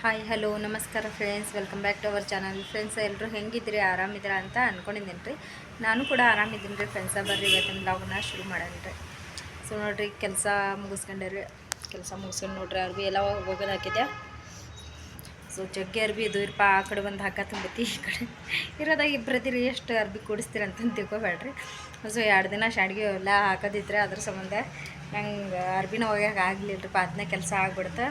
Hi hello ನಮಸ್ಕಾರ friends welcome back to our channel friends ಎಲ್ಲರೂ ಹೆಂಗಿದ್ರಿ ಆರಾಮಿದ್ದೀರಾ ಅಂತ ಅಂದ್ಕೊಂಡಿದ್ದೀನಿ ರೀ ನಾನು ಕೂಡ ಆರಾಮಿದ್ದೀನಿ ರೀ ಫ್ರೆಂಡ್ಸ ಬರ್ರಿ, ಇವತ್ತಿನ ಬ್ಲಾಗ್ನ ಶುರು ಮಾಡೋಣ ರೀ ಸೊ ನೋಡಿರಿ, ಕೆಲಸ ಮುಗಿಸ್ಕೊಂಡ್ರಿ ಕೆಲಸ ಮುಗಿಸ್ಕೊಂಡು ನೋಡ್ರಿ, ಅರ್ಬಿ ಎಲ್ಲ ಹೋಗೋದು ಹಾಕಿದ್ಯ ಸೊ ಜಗ್ಗಿ ಅರ್ಬಿ ಇದು. ಇರಪ್ಪ ಆ ಕಡೆ ಒಂದು ಹಾಕ ತುಂಬೈತಿ, ಈ ಕಡೆ. ಇರೋದಾಗ ಇಬ್ಬರದಿರಿ ಎಷ್ಟು ಅರ್ಬಿ ಕೂಡಿಸ್ತೀರಿ ಅಂತಂದು ತಿಳ್ಕೊಬೇಡ್ರಿ. ಸೊ ಎರಡು ದಿನ ಶಾಡ್ಗೆ ಎಲ್ಲ ಹಾಕೋದಿದ್ರೆ ಅದ್ರ ಸಂಬಂಧ ನಂಗೆ ಅರ್ಬಿನ ಹೋಗ್ಯಾಕ ಆಗ್ಲಿಲ್ರಿಪ್ಪ ಅದನ್ನೇ ಕೆಲಸ ಆಗ್ಬಿಡುತ್ತೆ.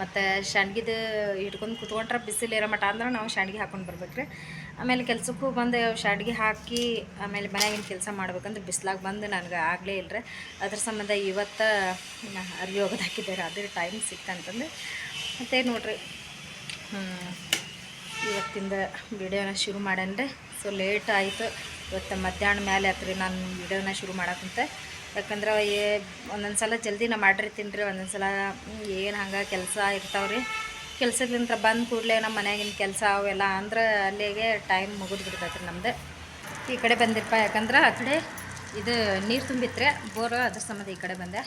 ಮತ್ತು ಶಾಣ್ಗಿದು ಇಟ್ಕೊಂಡು ಕುತ್ಕೊಂಡ್ರೆ ಬಿಸಿಲು ಇರೋ ಮಟ ಅಂದ್ರೆ ನಾವು ಶಾಣ್ಗೆ ಹಾಕೊಂಡು ಬರ್ಬೇಕ್ರಿ. ಆಮೇಲೆ ಕೆಲ್ಸಕ್ಕೂ ಬಂದು ಶಾಂಡ್ಗಿ ಹಾಕಿ ಆಮೇಲೆ ಮನ್ಯಾಗಿನ ಕೆಲಸ ಮಾಡ್ಬೇಕಂದ್ರೆ ಬಿಸಿಲಾಗ ಬಂದು ನನಗೆ ಆಗಲೇ ಇಲ್ಲರಿ ಅದ್ರ ಸಂಬಂಧ ಇವತ್ತು ಅಲ್ಲಿ ಹಾಕಿದ್ದಾರೆ. ಅದ್ರ ಟೈಮ್ ಸಿಕ್ತಂತಂದು ಮತ್ತೆ ನೋಡ್ರಿ ಇವತ್ತಿಂದ ವಿಡಿಯೋನ ಶುರು ಮಾಡೇನ್ರಿ. ಸೊ ಲೇಟ್ ಆಯಿತು. ಇವತ್ತು ಮಧ್ಯಾಹ್ನ ಮೇಲೆ ಆತ್ರಿ ನಾನು ವಿಡಿಯೋನ ಶುರು ಮಾಡಕ್ಕಂತ ಯಾಕಂದ್ರೆ ಒಂದೊಂದು ಸಲ ಜಲ್ದಿ ನಾ ಮಾಡಿರ್ತೀನಿ ರೀ ಒಂದೊಂದು ಸಲ ಏನು ಹಂಗೆ ಕೆಲಸ ಇರ್ತಾವ್ರಿ. ಕೆಲಸದಿಂದ ಬಂದ ಕೂಡಲೇ ನಮ್ಮ ಮನ್ಯಾಗಿನ ಕೆಲಸ ಅವೆಲ್ಲ ಅಂದ್ರೆ ಅಲ್ಲಿಗೆ ಟೈಮ್ ಮುಗಿದು ಬಿಡ್ತೈತೆ ನಮ್ದು. ಈ ಕಡೆ ಬಂದಿರಪ್ಪ, ಯಾಕಂದ್ರೆ ಆ ಕಡೆ ಇದು ನೀರು ತುಂಬಿತ್ರೆ ಬೋರ್ ಅದ್ರ ಸಂಬಂಧ ಈ ಕಡೆ ಬಂದೆ.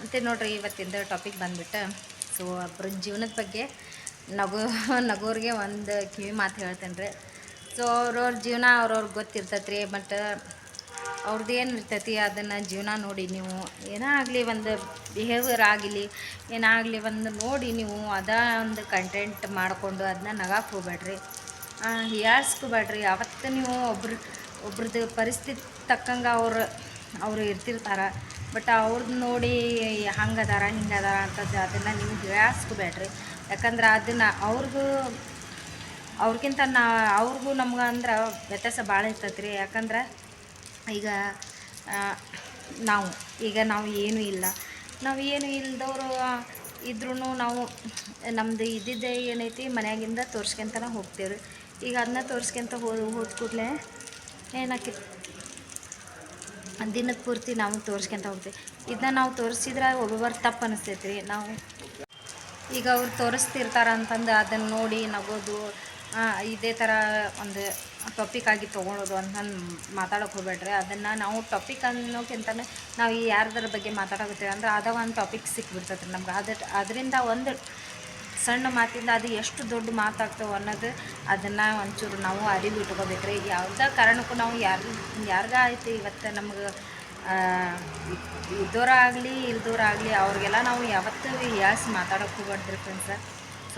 ಮತ್ತು ನೋಡ್ರಿ ಇವತ್ತಿಂದ ಟಾಪಿಕ್ ಬಂದುಬಿಟ್ಟು ಸೊ ಒಬ್ಬರ ಜೀವನದ ಬಗ್ಗೆ ನಗು, ನಗೋರಿಗೆ ಒಂದು ಕಿವಿ ಮಾತು ಹೇಳ್ತೇನೆ ರೀ ಸೊ ಅವ್ರವ್ರ ಜೀವನ ಅವ್ರವ್ರಿಗೆ ಗೊತ್ತಿರ್ತೈತೆ ರೀ ಬಟ್ ಅವ್ರದ್ದು ಏನು ಇರ್ತೈತಿ, ಅದನ್ನು ಜೀವನ ನೋಡಿ ನೀವು ಏನೇ ಒಂದು ಬಿಹೇವಿಯರ್ ಆಗಲಿ, ಏನಾಗಲಿ ಒಂದು ನೋಡಿ ನೀವು ಅದ ಒಂದು ಕಂಟೆಂಟ್ ಮಾಡಿಕೊಂಡು ಅದನ್ನ ನಗಾಕ್ ಹೋಗ್ಬೇಡ್ರಿ. ಹೀಯಾಳ್ಸ್ಕೋಬೇಡ್ರಿ ಯಾವತ್ತೂ ನೀವು ಒಬ್ರು ಒಬ್ರದ್ದು ಪರಿಸ್ಥಿತಿ ತಕ್ಕಂಗೆ ಅವರು ಅವರು ಇರ್ತಿರ್ತಾರೆ. ಬಟ್ ಅವ್ರದ್ದು ನೋಡಿ ಹಂಗದಾರ, ಹಿಂಗದಾರ ಅಂತದ್ದು ಅದನ್ನು ನೀವು ಹೀಯಾಳ್ಸ್ಕೋಬೇಡ್ರಿ ಯಾಕಂದ್ರೆ ಅದನ್ನು ಅವ್ರಿಗೂ ಅವ್ರಿಗಿಂತ ನಾ, ಅವ್ರಿಗೂ ನಮ್ಗೆ ಅಂದ್ರೆ ವ್ಯತ್ಯಾಸ ಭಾಳ ಇರ್ತೈತೆ ರೀ ಯಾಕಂದ್ರೆ ಈಗ ನಾವು ಈಗ ನಾವು ಏನೂ ಇಲ್ಲ. ನಾವು ಏನು ಇಲ್ದವರು ಇದ್ರೂ ನಾವು ನಮ್ಮದು ಇದ್ದಿದ್ದೇ ಏನೈತಿ, ಮನೆಯಾಗಿಂದ ತೋರಿಸ್ಕೊಂತನ ಹೋಗ್ತೇವೆ ಈಗ ಅದನ್ನ ತೋರಿಸ್ಕೊಂತ ಹೋದ ಹೋದ ಕೂಡಲೇ ಏನಾಕೈತಿ? ದಿನದ ಪೂರ್ತಿ ನಾವು ತೋರಿಸ್ಕೊಂತ ಹೋಗ್ತೀವಿ. ಇದನ್ನ ನಾವು ತೋರಿಸಿದ್ರೆ ಒಬ್ಬೊಬ್ಬರು ತಪ್ಪು ಅನಿಸ್ತೈತೆ ರೀ ನಾವು ಈಗ ಅವ್ರು ತೋರಿಸ್ತಿರ್ತಾರ ಅಂತಂದು ಅದನ್ನು ನೋಡಿ ನಗೋದು ಇದೇ ಥರ ಒಂದು ಟಾಪಿಕ್ ಆಗಿ ತೊಗೊಳೋದು ನಾನು ಮಾತಾಡೋಕೆ ಹೋಗ್ಬೇಡ್ರಿ. ಅದನ್ನು ನಾವು ಟಾಪಿಕ್ ಅನ್ನೋಕ್ಕಿಂತ ನಾವು ಈ ಯಾರ್ದರ ಬಗ್ಗೆ ಮಾತಾಡೋಕತ್ತೀವಿ ಅಂದ್ರೆ ಅದ ಒಂದು ಟಾಪಿಕ್ ಸಿಕ್ಬಿಡ್ತೈತೆ ರೀ ನಮ್ಗೆ. ಅದ ಅದರಿಂದ ಒಂದು ಸಣ್ಣ ಮಾತಿಂದ ಅದು ಎಷ್ಟು ದೊಡ್ಡ ಮಾತಾಗ್ತವೆ ಅನ್ನೋದು ಅದನ್ನು ಒಂಚೂರು ನಾವು ಅರಿವು ಇಟ್ಕೋಬೇಕ್ರಿ. ಯಾವುದೇ ಕಾರಣಕ್ಕೂ ನಾವು ಯಾರು ಯಾರಿಗ ಆಯ್ತು ಇವತ್ತು ನಮ್ಗೆ ಇದ್ದೋರಾಗಲಿ ಇಲ್ದೋರಾಗಲಿ ಅವ್ರಿಗೆಲ್ಲ ನಾವು ಯಾವತ್ತೂ ಯಾಸಿ ಮಾತಾಡೋಕೆ ಹೋಗ್ಬಾರ್ದ್ರಿ ಫ್ರೆಂಡ್ಸ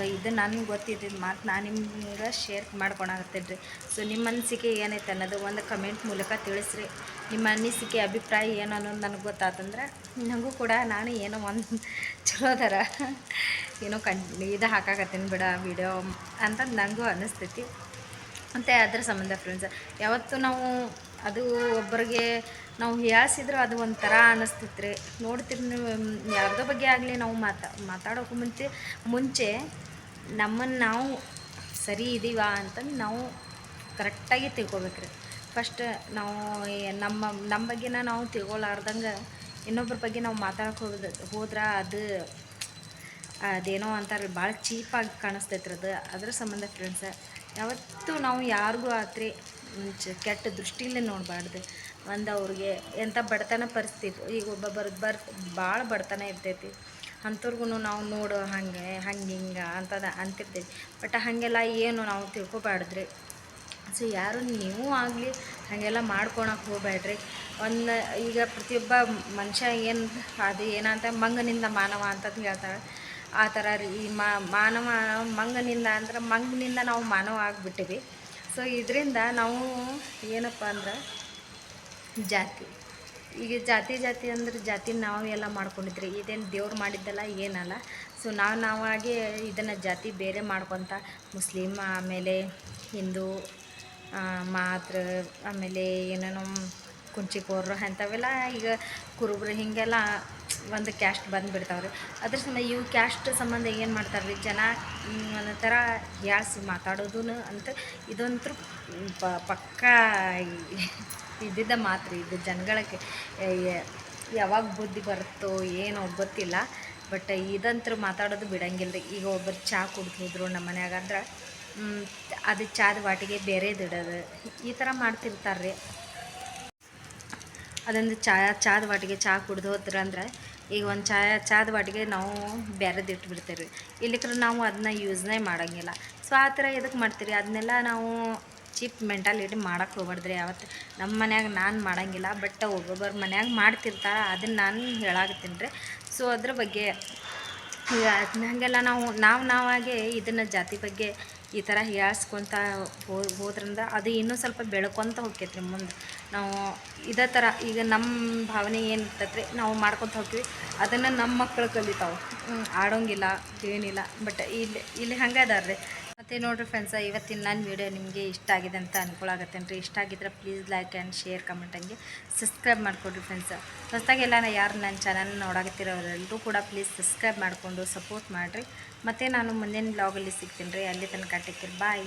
ಸೊ ಇದು ನನಗೆ ಗೊತ್ತಿದ್ದಿದ್ದು ಮಾತು ನಾನು ನಿಮ್ಗೆ ಶೇರ್ ಮಾಡ್ಕೊಳಕತ್ತೀನಿ ರೀ ಸೊ ನಿಮ್ಮ ಅನಿಸಿಕೆ ಏನೈತೆ ಅನ್ನೋದು ಒಂದು ಕಮೆಂಟ್ ಮೂಲಕ ತಿಳಿಸ್ರಿ. ನಿಮ್ಮ ಅನಿಸಿಕೆ, ಅಭಿಪ್ರಾಯ ಏನು ಅನ್ನೋದು ನನಗೆ ಗೊತ್ತಾತಂದ್ರೆ ನನಗೂ ಕೂಡ ನಾನು ಏನೋ ಒಂದು ಚಲೋ ಥರ ಏನೋ ಕಣ್, ಇದು ಹಾಕಾಕತ್ತೀನಿ ಬಿಡ ವಿಡಿಯೋ ಅಂತ ನನಗೂ ಅನ್ನಿಸ್ತೈತಿ ಮತ್ತು ಅದ್ರ ಸಂಬಂಧ ಫ್ರೆಂಡ್ಸ್ ಯಾವತ್ತು ನಾವು ಅದು ಒಬ್ಬರಿಗೆ ನಾವು ಹೇಳ್ಸಿದ್ರು ಅದು ಒಂಥರ ಅನ್ನಿಸ್ತಿತ್ತು ರೀ ನೋಡ್ತೀರಿ ಯಾರ್ದೋ ಬಗ್ಗೆ ಆಗಲಿ ನಾವು ಮಾತಾ, ಮಾತಾಡೋಕೆ ಮುಂಚೆ ಮುಂಚೆ ನಮ್ಮನ್ನು ನಾವು ಸರಿ ಇದೀವ ಅಂತಂದು ನಾವು ಕರೆಕ್ಟಾಗಿ ತಿಳ್ಕೊಬೇಕ್ರಿ. ಫಸ್ಟ್ ನಾವು ನಮ್ಮ ನಮ್ಮ ಬಗ್ಗೆನ ನಾವು ತಿಳ್ಕೊಲಾರ್ದಂಗೆ ಇನ್ನೊಬ್ಬರ ಬಗ್ಗೆ ನಾವು ಮಾತಾಡೋಕೆ ಹೋದ, ಹೋದ್ರೆ ಅದು ಅದೇನೋ ಅಂತಾರೆ ಭಾಳ ಚೀಪಾಗಿ ಕಾಣಿಸ್ತೈತ್ರಿ ಅದು. ಅದ್ರ ಸಂಬಂಧ ಫ್ರೆಂಡ್ಸ ಯಾವತ್ತೂ ನಾವು ಯಾರಿಗೂ ಆತ್ರಿ ಕೆಟ್ಟ ದೃಷ್ಟಿಲೇ ನೋಡಬಾರ್ದು. ಒಂದು ಅವ್ರಿಗೆ ಎಂಥ ಬಡತನ ಪರಿಸ್ಥಿತಿ, ಈಗ ಒಬ್ಬ ಒಬ್ಬೊಬ್ಬರು ಬರ್ ಭಾಳ ಬಡತನ ಇರ್ತೈತಿ. ಅಂಥವ್ರಿಗೂ ನಾವು ನೋಡು ಹಾಗೆ, ಹಂಗೆ, ಹಿಂಗೆ ಅಂತದ ಅಂತಿರ್ತೀವಿ ಬಟ್ ಹಾಗೆಲ್ಲ ಏನು ನಾವು ತಿಳ್ಕೊಬಾರ್ದ್ರಿ ಸೊ ಯಾರು ನೀವು ಆಗಲಿ ಹಾಗೆಲ್ಲ ಮಾಡ್ಕೊಳಕ್ಕೆ ಹೋಗ್ಬೇಡ್ರಿ ಒಂದು ಈಗ ಪ್ರತಿಯೊಬ್ಬ ಮನುಷ್ಯ ಏನು ಅದು ಏನಂತ ಮಂಗನಿಂದ ಮಾನವ ಅಂತಂದು ಹೇಳ್ತಾರೆ. ಆ ಥರ ರೀ, ಈ ಮಾನವ ಮಂಗನಿಂದ ಅಂದ್ರೆ ಮಂಗನಿಂದ ನಾವು ಮಾನವ ಆಗಿಬಿಟ್ಟಿವಿ. ಸೊ ಇದರಿಂದ ನಾವು ಏನಪ್ಪ ಅಂದ್ರೆ ಜಾತಿ. ಈಗ ಜಾತಿ ಜಾತಿ ಅಂದ್ರೆ ಜಾತಿ ನಾವು ಎಲ್ಲ ಮಾಡ್ಕೊಂಡಿದ್ರಿ. ಇದೇನು ದೇವ್ರು ಮಾಡಿದ್ದಲ್ಲ, ಏನಲ್ಲ. ಸೊ ನಾವು ನಾವಾಗೆ ಇದನ್ನು ಜಾತಿ ಬೇರೆ ಮಾಡ್ಕೊತ ಮುಸ್ಲಿಮ್, ಆಮೇಲೆ ಹಿಂದೂ ಮಾತ್ರ, ಆಮೇಲೆ ಏನೇನೋ ಕುಂಚಿಕೋರು ಅಂಥವೆಲ್ಲ ಈಗ ಕುರುಬ್ರು ಹೀಗೆಲ್ಲ ಒಂದು ಕ್ಯಾಸ್ಟ್ ಬಂದುಬಿಡ್ತಾವ್ರಿ. ಅದ್ರ ಸಂಬಂಧ ಇವು ಕ್ಯಾಸ್ಟ್ ಸಂಬಂಧ ಏನು ಮಾಡ್ತಾರೆ ರೀ ಜನ ಒಂದೊಂದು ಥರ ಹ್ಯಾಸಿ ಮಾತಾಡೋದು ಅಂತ ಇದಂತೂ ಪ, ಪಕ್ಕಾ ಇದ್ದಿದ್ದ ಮಾತ್ರ ಇದು ಜನಗಳಿಗೆ ಯಾವಾಗ ಬುದ್ಧಿ ಬರುತ್ತೋ ಏನೋ ಗೊತ್ತಿಲ್ಲ. ಬಟ್ ಇದಂತೂ ಮಾತಾಡೋದು ಬಿಡಂಗಿಲ್ಲ ರೀ ಈಗ ಒಬ್ಬರು ಚಹಾ ಕುಡ್ದು ನಮ್ಮ ಮನ್ಯಾಗ ಅಂದ್ರೆ ಅದು ಚಾದ ವಾಟಿಗೆ ಬೇರೆದು ಇಡೋದು. ಈ ಥರ ಮಾಡ್ತಿರ್ತಾರೆ ರೀ ಅದೊಂದು ಚಾಯ ಚಾದ ವಾಟಿಗೆ ಚಹಾ ಕುಡ್ದು ಹೋದ್ರೆ ಅಂದ್ರೆ ಈಗ ಒಂದು ಚಾಯ ಚಾದ ಬಾಟಿಗೆ ನಾವು ಬೇರೆದು ಇಟ್ಬಿಡ್ತೀವಿ ಇಲ್ಲಿಕ್ರೆ ನಾವು ಅದನ್ನ ಯೂಸ್ನೇ ಮಾಡೋಂಗಿಲ್ಲ. ಸೊ ಆ ಥರ ಎದಕ್ಕೆ ಮಾಡ್ತೀರಿ? ಅದನ್ನೆಲ್ಲ ನಾವು ಚೀಪ್ ಮೆಂಟಾಲಿಟಿ ಮಾಡೋಕ್ಕೆ ಹೋಗ್ಬಾರ್ದ್ರಿ ಯಾವತ್ತು ನಮ್ಮ ಮನ್ಯಾಗ ನಾನು ಮಾಡೋಂಗಿಲ್ಲ ಬಟ್ ಒಬ್ಬೊಬ್ಬರು ಮನ್ಯಾಗ ಮಾಡ್ತಿರ್ತಾರೆ ಅದನ್ನು ನಾನು ಹೇಳಾಕತ್ತೀನಿ ರೀ ಸೊ ಅದ್ರ ಬಗ್ಗೆ ಈಗ ಹಾಗೆಲ್ಲ ನಾವು ನಾವು ನಾವಾಗೆ ಇದನ್ನು ಜಾತಿ ಬಗ್ಗೆ ಈ ಥರ ಹೀಯಾಸ್ಕೊತ ಹೋದ್ರಿಂದ ಅದು ಇನ್ನೂ ಸ್ವಲ್ಪ ಬೆಳ್ಕೊತ ಹೋಗ್ತೈತೆ ರೀ ಮುಂದೆ. ನಾವು ಇದೇ ಥರ ಈಗ ನಮ್ಮ ಭಾವನೆ ಏನು ಇರ್ತೈತೆ ರೀ ನಾವು ಮಾಡ್ಕೊತ ಹೋಗ್ತೀವಿ. ಅದನ್ನು ನಮ್ಮ ಮಕ್ಕಳು ಕಲಿತಾವೆ. ಆಡೋಂಗಿಲ್ಲ ಏನಿಲ್ಲ ಬಟ್ ಇಲ್ಲಿ ಇಲ್ಲಿ ಹಂಗೆ ಅದಾರ ರೀ ಮತ್ತು ನೋಡಿರಿ ಫ್ರೆಂಡ್ಸ ಇವತ್ತಿನ ನನ್ನ ವೀಡಿಯೋ ನಿಮಗೆ ಇಷ್ಟ ಆಗಿದೆ ಅಂತ ಅನ್ಕೊಳಾಗತ್ತೇನೆ ರೀ ಇಷ್ಟ ಆಗಿದ್ರೆ please like and share comment ಹಂಗೆ ಸಬ್ಸ್ಕ್ರೈಬ್ ಮಾಡಿಕೊಡ್ರಿ ಫ್ರೆಂಡ್ಸ ಹೊಸ್ದಾಗೆಲ್ಲ ನಾನು ಯಾರು ನನ್ನ ಚಾನಲ್ ನೋಡಾಕತ್ತಿರೋರೆಲ್ಲರೂ ಕೂಡ ಪ್ಲೀಸ್ ಸಬ್ಸ್ಕ್ರೈಬ್ ಮಾಡಿಕೊಂಡು ಸಪೋರ್ಟ್ ಮಾಡಿರಿ. ಮತ್ತು ನಾನು ಮುಂದಿನ ಬ್ಲಾಗಲ್ಲಿ ಸಿಗ್ತೀನಿ ರೀ. ಅಲ್ಲಿ ತನಕ ಟೇಕ್ ಬಾಯ್